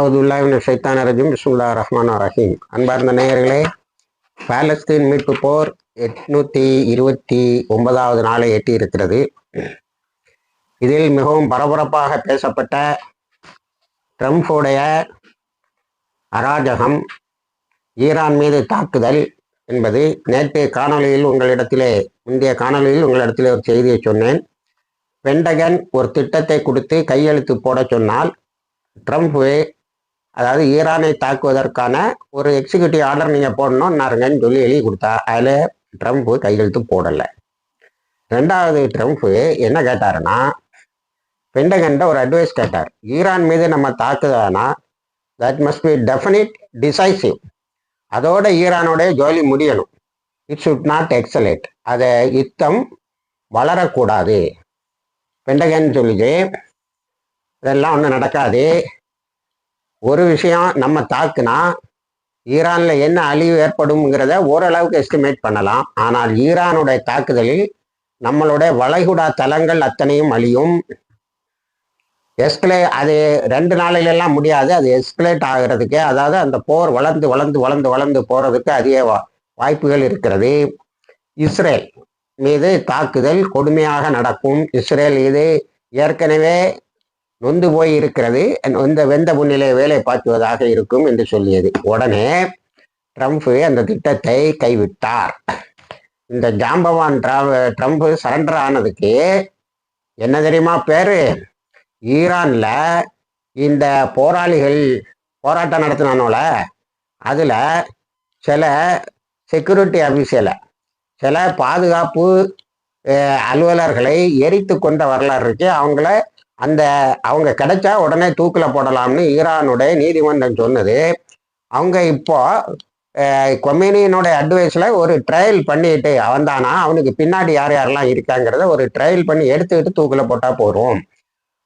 அவுதுல்லாவின் சைத்தான ரஜிம். பிஸ்முல்லா ரஹ்மான் ரஹீம். அன்பார்ந்த நேயர்களே பாலஸ்தீன் மீட்பு போர் எட்நூத்தி இருபத்தி ஒன்பதாவது நாளை எட்டியிருக்கிறது. இதில் மிகவும் பரபரப்பாக பேசப்பட்ட ட்ரம்ப்புடைய அராஜகம் ஈரான் மீது தாக்குதல் என்பது நேற்று காணொளியில் உங்களிடத்திலே முந்தைய காணொளியில் உங்களிடத்திலே ஒரு செய்தியை சொன்னேன். பெண்டகன் ஒரு திட்டத்தை கொடுத்து கையெழுத்து போட சொன்னால் ட்ரம்ப் அதாவது ஈரானை தாக்குவதற்கான ஒரு எக்ஸிக்யூட்டிவ் ஆர்டர் நீங்கள் போடணும்னாருங்கன்னு சொல்லி எழுதி கொடுத்தா அதில் ட்ரம்ப்பு கையெழுத்து போடலை. ரெண்டாவது ட்ரம்ப்பு என்ன கேட்டாருன்னா பெண்டகன்ட்ட ஒரு அட்வைஸ் கேட்டார். ஈரான் மீது நம்ம தாக்குதானா that must be definite decisive அதோட ஈரானோடைய ஜோலி முடியணும். இட் சுட் நாட் எக்ஸலேட் அதை யுத்தம் வளரக்கூடாது. பெண்டகன் சொல்லுது இதெல்லாம் ஒன்றும் நடக்காது. ஒரு விஷயம் நம்ம தாக்குனா ஈரானில் என்ன அழிவு ஏற்படும்ங்கிறத ஓரளவுக்கு எஸ்டிமேட் பண்ணலாம். ஆனால் ஈரானுடைய தாக்குதலில் நம்மளுடைய வளைகுடா தலங்கள் அத்தனையும் அழியும். எஸ்கலே அது ரெண்டு நாளிலெல்லாம் முடியாது. அது எஸ்கலேட் ஆகிறதுக்கு அதாவது அந்த போர் வளர்ந்து வளர்ந்து வளர்ந்து வளர்ந்து போகிறதுக்கு அதிக வா- வாய்ப்புகள் இருக்கிறது. இஸ்ரேல் மீது தாக்குதல் கொடுமையாக நடக்கும். இஸ்ரேல் இது ஏற்கனவே நொந்து போய் இருக்கிறது இந்த வெந்த முன்னிலை வேலை பார்க்குவதாக இருக்கும் என்று சொல்லியது. உடனே ட்ரம்ப் அந்த திட்டத்தை கைவிட்டார். இந்த ஜாம்பவான் ட்ரா- ட்ரம்ப் சரண்டர் ஆனதுக்கு என்ன தெரியுமா பேர்? ஈரானில் இந்த போராளிகள் போராட்டம் நடத்தினானோல அதில் சில செக்யூரிட்டி அபிஷியலை சில பாதுகாப்பு அலுவலர்களை எரித்து கொண்ட வரலாறு இருக்கு. அவங்கள அந்த அவங்க கிடைச்சா உடனே தூக்கில் போடலாம்னு ஈரானுடைய நீதிமன்றம் சொன்னது. அவங்க இப்போ அஹ், அட்வைஸில் ஒரு ட்ரையல் பண்ணிட்டு அவன்தானா? அவனுக்கு பின்னாடி யார் யாரெல்லாம் இருக்காங்கிறத ஒரு ட்ரையல் பண்ணி எடுத்துக்கிட்டு தூக்கில் போட்டால் போதும்.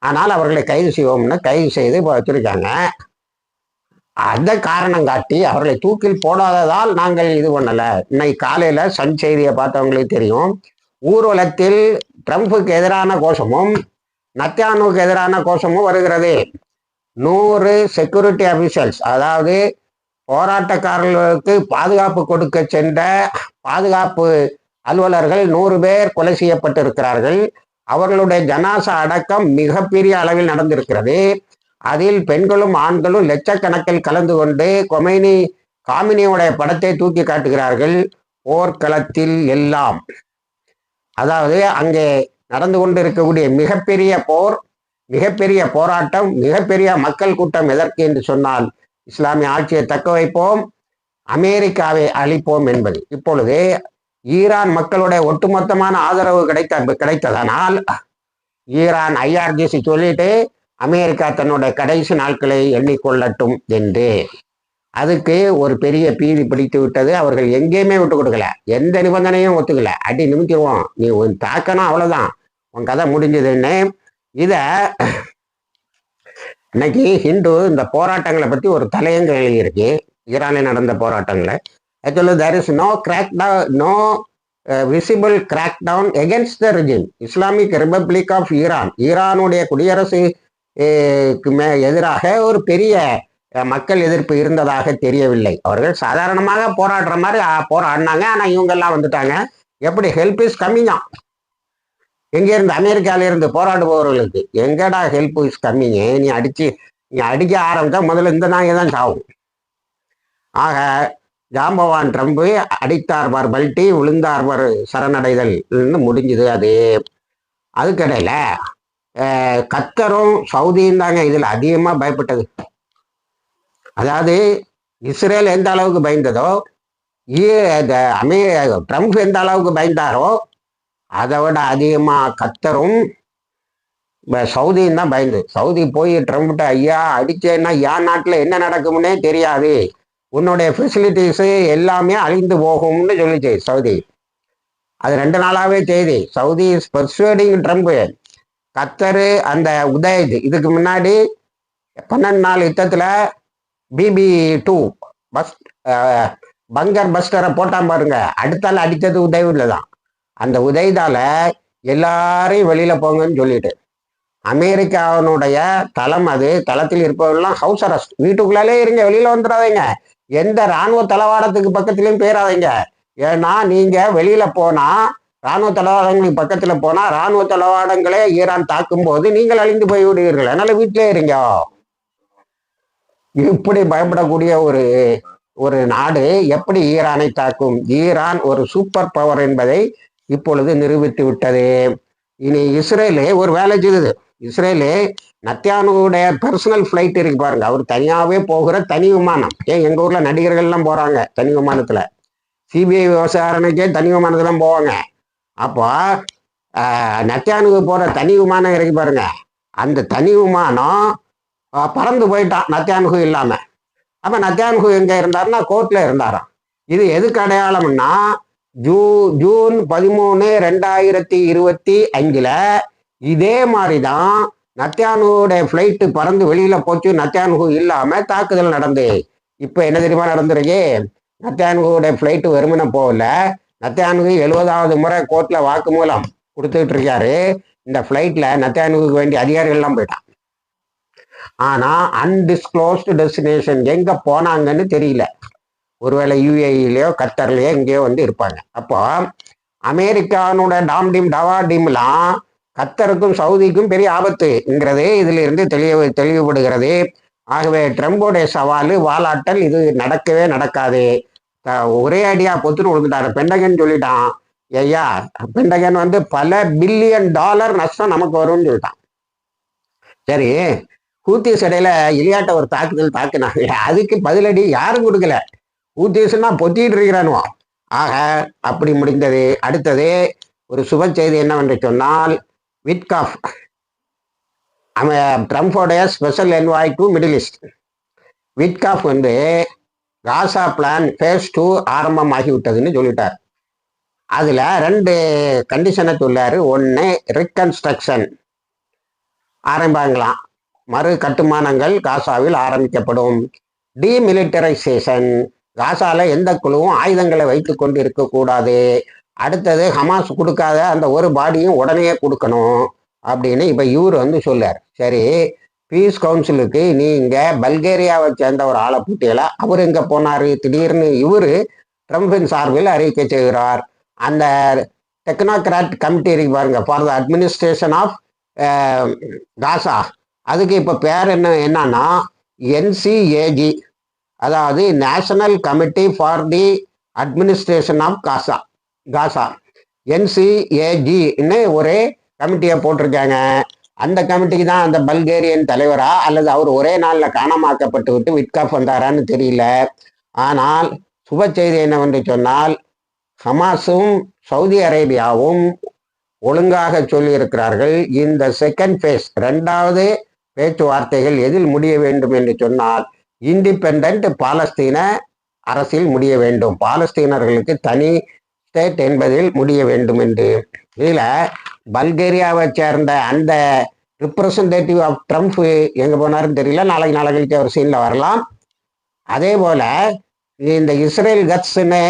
ஆனால் அவர்களை கைது செய்வோம்னு கைது செய்து இப்போ வச்சிருக்காங்க. அந்த காரணம் காட்டி அவர்களை தூக்கில் போடாததால் நாங்கள் இது பண்ணலை. இன்னைக்கு காலையில் சன் செய்தியை பார்த்தவங்களுக்கு தெரியும். ஊர்வலத்தில் ட்ரம்ப்புக்கு எதிரான கோஷமும் நத்தியானுக்கு எதிரான கோஷமும் வருகிறது. நூறு செக்யூரிட்டி அபிஷியல்ஸ் அதாவது போராட்டக்காரர்களுக்கு பாதுகாப்பு கொடுக்க சென்ற பாதுகாப்பு அலுவலர்கள் நூறு பேர் கொலை செய்யப்பட்டிருக்கிறார்கள். அவர்களுடைய ஜனாசா அடக்கம் மிகப்பெரிய அளவில் நடந்திருக்கிறது. அதில் பெண்களும் ஆண்களும் லட்சக்கணக்கில் கலந்து கொண்டு கொமைனி காமினியுடைய படத்தை தூக்கி காட்டுகிறார்கள். போர்க்களத்தில் எல்லாம். அதாவது அங்கே நடந்து கொண்டு இருக்கக்கூடிய மிகப்பெரிய போர் மிகப்பெரிய போராட்டம் மிகப்பெரிய மக்கள் கூட்டம் எதற்கு என்று சொன்னால் இஸ்லாமிய ஆட்சியை தக்க வைப்போம் அமெரிக்காவை அழிப்போம் என்பது. இப்பொழுது ஈரான் மக்களுடைய ஒட்டுமொத்தமான ஆதரவு கிடைத்த கிடைத்ததனால் ஈரான் ஐஆர்ஜிசி சொல்லிட்டு அமெரிக்கா தன்னுடைய கடைசி நாட்களை எண்ணிக்கொள்ளட்டும் என்று. அதுக்கு ஒரு பெரிய பீதி பிடித்து விட்டது. அவர்கள் எங்கேயுமே விட்டு கொடுக்கல. எந்த நிபந்தனையும் ஒத்துக்கல. அடி நிமித்திடுவோம். நீ உன் தாக்கணும் அவ்வளவுதான். உன் கதை முடிஞ்சதுன்னு இதை இன்னைக்கு ஹிந்து இந்த போராட்டங்களை பற்றி ஒரு தலையங்க எழுதியிருக்கு. ஈரானில் நடந்த போராட்டங்களை. Actually there is no crack no visible crackdown against the regime Islamic Republic of Iran ஈரானுடைய குடியரசு uh, மே எதிராக ஒரு பெரிய uh, மக்கள் எதிர்ப்பு இருந்ததாக தெரியவில்லை. அவர்கள் சாதாரணமாக போராடுற மாதிரி போராடினாங்க. ஆனால் இவங்கெல்லாம் வந்துட்டாங்க. எப்படி? ஹெல்ப் இஸ் கம்மிங்கா எங்கேருந்து இருந்து அமெரிக்கால இருந்து போராடுபவர்களுக்கு எங்கடா ஹெல்ப் இஸ் கம்மிங்க நீ அடிச்சு நீ அடிக்க ஆரம்பித்தா முதல்ல இந்த நாயை தான் சாவும். ஆக ஜாம்பவான் ட்ரம்ப்பு அடித்தார்வார் பல்ட்டி விழுந்தார்வார் சரணடைதல் முடிஞ்சுது அது. அதுக்கடையில் கத்தரும் சவுதியும் தாங்க இதில் அதிகமாக பயப்பட்டது. அதாவது இஸ்ரேல் எந்த அளவுக்கு பயந்ததோ அமே ட்ரம்ப் எந்த அளவுக்கு பயந்தாரோ அதை விட அதிகமாக கத்தரும் ப- சவுதியும் தான் பயந்து. சவுதி போய் ட்ரம்ப்ட்ட ஐயா அடிச்சேன்னா என் நாட்டில் என்ன நடக்கும்னே தெரியாது. உன்னுடைய ஃபெசிலிட்டிஸு எல்லாமே அழிந்து போகும்னு சொல்லிச்சு சவுதி. அது ரெண்டு நாளாகவே செய்தி. Saudi is persuading Trump Qatar அந்த உதயத் இதுக்கு முன்னாடி பன்னெண்டு நாள் யுத்தத்தில் பிபி டூ பஸ் பங்கர் பஸ்டரை போட்டான் பாருங்க. அடுத்தால் அடித்தது உதவில தான். அந்த உதயதால எல்லாரையும் வெளியில போங்கன்னு சொல்லிட்டு. அமெரிக்காவினுடைய தளம் அது தளத்தில் இருப்பவர்கள்லாம் ஹவுஸ் அரெஸ்ட் வீட்டுக்குள்ளாலே இருங்க வெளியில வந்துடாதீங்க எந்த ராணுவ தளவாடத்துக்கு பக்கத்துலயும் போயிடாதீங்க ஏன்னா நீங்க வெளியில போனா ராணுவ தளவாடங்களுக்கு பக்கத்துல போனா ராணுவ தளவாடங்களே ஈரான் தாக்கும் போது நீங்கள் அழிந்து போய் விடுவீர்கள் அதனால வீட்டிலே இருங்க. இப்படி பயப்படக்கூடிய ஒரு ஒரு நாடு எப்படி ஈரானை தாக்கும்? ஈரான் ஒரு சூப்பர் பவர் என்பதை இப்பொழுது நிரூபித்து விட்டது. இனி இஸ்ரேலு ஒரு வேலை செய்யுது இஸ்ரேலு நத்தியானுடைய பர்சனல் ஃப்ளைட் இருக்கு பாருங்க. அவர் தனியாகவே போகிற தனி விமானம். ஏன்? எங்கள் ஊரில் நடிகர்கள்லாம் போகிறாங்க தனி விமானத்தில். சிபிஐ விசாரணைக்கே தனி விமானத்துலாம் போவாங்க. அப்போ நத்தியானுக்கு போகிற தனி விமானம் இருக்கு பாருங்க. அந்த தனி விமானம் பறந்து போயிட்டான் நத்தியானுகு இல்லாமல் அப்போ நத்தியானுகு எங்கே இருந்தாருன்னா கோர்ட்டில் இருந்தாராம். இது எதுக்கு அடையாளம்னா ஜூ ஜூன் பதிமூணு ரெண்டாயிரத்தி இருபத்தி அஞ்சுல இதே மாதிரி தான் நத்தியானுடைய ஃப்ளைட்டு பறந்து வெளியில போச்சு. நத்தியானுகு இல்லாம தாக்குதல் நடந்து. இப்போ என்ன தெரியுமா நடந்துருக்கு? நத்தியானுடைய ஃப்ளைட்டு வெறுமனே போகல. நத்தியானுகு எழுபதாவது முறை கோர்ட்ல வாக்குமூலம் கொடுத்துட்டு இருக்காரு. இந்த ஃப்ளைட்ல நத்தியானுக்கு வேண்டிய அதிகாரிகள்லாம் போயிட்டான் ஆனா அன்டிஸ்க்ளோஸ்டு டெஸ்டினேஷன் எங்க போனாங்கன்னு தெரியல. ஒருவேளை யூஏஇலையோ கத்தர்லையோ எங்கேயோ வந்து இருப்பாங்க. அப்போ அமெரிக்கானோட டாம் டீம் டவா டீம்லாம் கத்தருக்கும் சவுதிக்கும் பெரிய ஆபத்துங்கிறது இதுல இருந்து தெளிவு தெளிவுபடுகிறது. ஆகவே ட்ரம்போடைய சவால் வாலாட்டல் இது நடக்கவே நடக்காது. ஒரே அடியா பொத்துன்னு விழுந்துட்டாரு பெண்டகன் சொல்லிட்டான் ஐயா பெண்டகன் வந்து பல பில்லியன் டாலர் நஷ்டம் நமக்கு வரும்னு சொல்லிட்டான். சரி ஹூத்திஸ் இடையில இலியாட்ட ஒரு தாக்குதல் தாக்குனாங்க. அதுக்கு பதிலடி யாரும் கொடுக்கல. ஹூத்திஸ்னா பொத்திட்டு இருக்கிறானுவா. ஆக அப்படி முடிந்தது அடுத்தது ஒரு சுப செய்தி என்னவென்று சொன்னால் விட்காஃப் அவன் ட்ரம்ப்போடைய special envoy to Middle East Witkoff வந்து காசா பிளான் ஃபேஸ் டூ ஆரம்பமாகிவிட்டதுன்னு சொல்லிட்டார். அதில் ரெண்டு கண்டிஷனை சொல்லார். ஒன்று ரிகன்ஸ்ட்ரக்ஷன் ஆரம்பிங்களாம். மறு கட்டுமானங்கள் காசாவில் ஆரம்பிக்கப்படும். டிமிலிட்டரைசேஷன் காசால எந்த குழுவும் ஆயுதங்களை வைத்து கொண்டு இருக்கக்கூடாது அடுத்தது ஹமாஸ் கொடுக்காத அந்த ஒரு பாடியும் உடனே கொடுக்கணும் அப்படின்னு இப்போ இவர் வந்து சொல்லார் சரி பீஸ் கவுன்சிலுக்கு நீங்கள் பல்கேரியாவை சேர்ந்த ஒரு ஆளை பூட்டியலா அவர் எங்கே போனார்? திடீர்னு இவர் ட்ரம்பின் சார்பில் அறிவிக்கை செய்கிறார். அந்த டெக்னோக்ராட் கமிட்டி இருக்கு பாருங்க for the administration of Gaza அதுக்கு இப்போ பேர் என்ன என்னன்னா என்சிஏஜி அதாவது national committee for the administration of Gaza Gaza என்சிஏஜின்னு ஒரு கமிட்டியை போட்டிருக்காங்க. அந்த கமிட்டிக்கு தான் அந்த பல்கேரியன் தலைவரா? அல்லது அவர் ஒரே நாளில் காணமாக்கப்பட்டு விட்டு விட்காஃப் வந்தாரான்னு தெரியல. ஆனால் சுப செய்தி என்னவென்று சொன்னால் ஹமாஸும் சவுதி அரேபியாவும் ஒழுங்காக சொல்லியிருக்கிறார்கள். இந்த செகண்ட் ஃபேஸ் ரெண்டாவது பேச்சுவார்த்தைகள் எதில் முடிய வேண்டும் என்று சொன்னால் இண்டிபெண்ட் பாலஸ்தீன அரசில் முடிய வேண்டும். பாலஸ்தீனர்களுக்கு தனி ஸ்டேட் என்பதில் முடிய வேண்டும் என்று. இதில் பல்கேரியாவை சேர்ந்த அந்த ரிப்ரசன்டேட்டிவ் ஆஃப் ட்ரம்ப் எங்க போனாருன்னு தெரியல. நாளைக்கு நாளை கழிச்சு அவர் சீன்ல வரலாம். அதே போல இந்த இஸ்ரேல் கட்ஸ்னு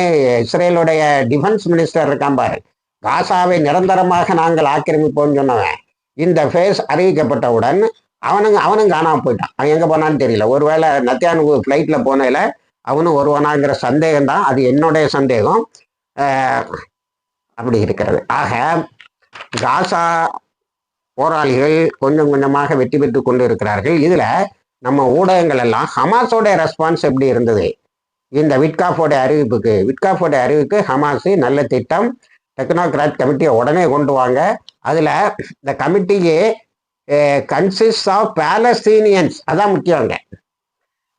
இஸ்ரேலுடைய டிஃபென்ஸ் மினிஸ்டர் இருக்கான் பாரு. காசாவை நிரந்தரமாக நாங்கள் ஆக்கிரமிப்போம்னு சொன்னவன். இந்த ஃபேஸ் அறிவிக்கப்பட்டவுடன் அவனுங்க அவனும் காணாமல் போயிட்டான். அவன் எங்கே போனான்னு தெரியல. ஒருவேளை நத்தியானுக்கு ஃப்ளைட்டில் போனதில் அவனும் ஒருவனாங்கிற சந்தேகம் தான் அது என்னுடைய சந்தேகம். அப்படி இருக்கிறது. ஆக காசா போராளிகள் கொஞ்சம் கொஞ்சமாக வெற்றி பெற்று கொண்டு இருக்கிறார்கள் இதில் நம்ம ஊடகங்கள் எல்லாம் ஹமாஸோட ரெஸ்பான்ஸ் எப்படி இருந்தது? இந்த விட்காஃபோட அறிவிப்புக்கு விட்காஃபோட அறிவிப்பு ஹமாஸு நல்ல திட்டம் டெக்னோக்ராட் கமிட்டியை உடனே கொண்டு வாங்க. அதில் இந்த கமிட்டிக்கு கன்சிஸ்ட் ஆஃப் பேலஸ்தீனியன்ஸ் அதான் முக்கியங்க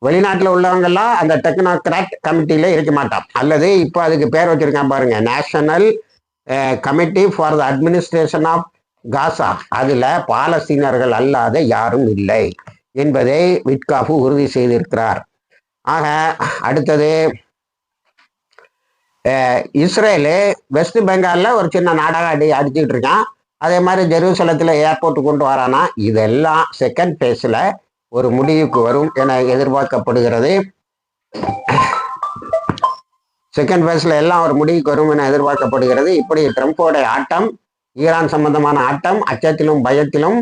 வெளிநாட்டில் உள்ளவங்கெல்லாம் அந்த டெக்னோக்ராட் கமிட்டியில இருக்க மாட்டான். அல்லது இப்போ அதுக்கு பேர் வச்சிருக்கான் பாருங்க. National committee for the administration of Gaza அதுல பாலஸ்தீனர்கள் அல்லாத யாரும் இல்லை என்பதை விட்காஃபு உறுதி செய்திருக்கிறார். ஆக அடுத்தது இஸ்ரேலு வெஸ்ட் பெங்காலில் ஒரு சின்ன நாடகம் அடி அடிச்சுட்டு இருக்கான். அதே மாதிரி ஜெருசலத்தில் ஏர்போர்ட் கொண்டு வரானா? இதெல்லாம் செகண்ட் ஃபேஸில் ஒரு முடிவுக்கு வரும் என எதிர்பார்க்கப்படுகிறது. செகண்ட் ஃபேஸில் எல்லாம் ஒரு முடிவுக்கு வரும் என எதிர்பார்க்கப்படுகிறது. இப்படி ட்ரம்ப்போட ஆட்டம் ஈரான் சம்பந்தமான ஆட்டம் அச்சத்திலும் பயத்திலும்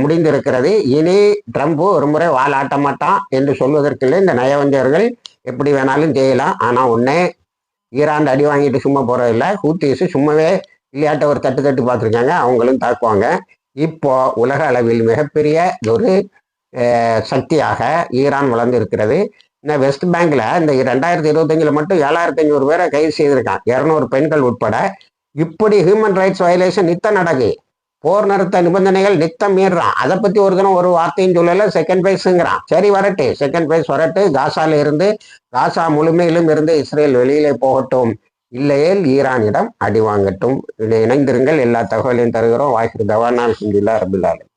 முடிந்திருக்கிறது. இனி ட்ரம்ப் ஒரு முறை வாலாட்ட மாட்டான் என்று சொல்வதற்கில்லை. இந்த நயவஞ்சர்கள் எப்படி வேணாலும் செய்யலாம் ஆனால் ஒண்ணே ஈரான் அடி வாங்கிட்டு சும்மா போகிறதில்ல ஹூத்திஸ் சும்மாவே விளையாட்டை ஒரு தட்டு தட்டு பார்த்துருக்காங்க. அவங்களும் தாக்குவாங்க. இப்போ உலக அளவில் மிகப்பெரிய ஒரு சக்தியாக ஈரான் வளர்ந்து இருக்கிறது இந்த வெஸ்ட் பேங்க்ல இந்த ரெண்டாயிரத்தி இருபத்தஞ்சில் மட்டும் ஏழாயிரத்தி ஐநூறு பேரை கைது செய்திருக்கான் இரநூறு பெண்கள் உட்பட. இப்படி ஹியூமன் ரைட்ஸ் வயலேஷன் நித்தம் நடக்கு. போர் நிறுத்த நிபந்தனைகள் நித்தம் மீறுறான். அதை பத்தி ஒரு தினம் ஒரு வார்த்தையும் சொல்லல. செகண்ட் பிரைஸுங்கிறான் சரி வரட்டு. செகண்ட் பிரைஸ் வரட்டு. காசால இருந்து காசா முழுமையிலும் இருந்து இஸ்ரேல் வெளியிலே போகட்டும். இல்லையேல் ஈரானிடம் அடி வாங்கட்டும். இணைந்திருங்கள். எல்லா தகவலையும் தருகிறோம். வாய்ப்பு தவானால் சிந்தில்லா ரபிலாலும்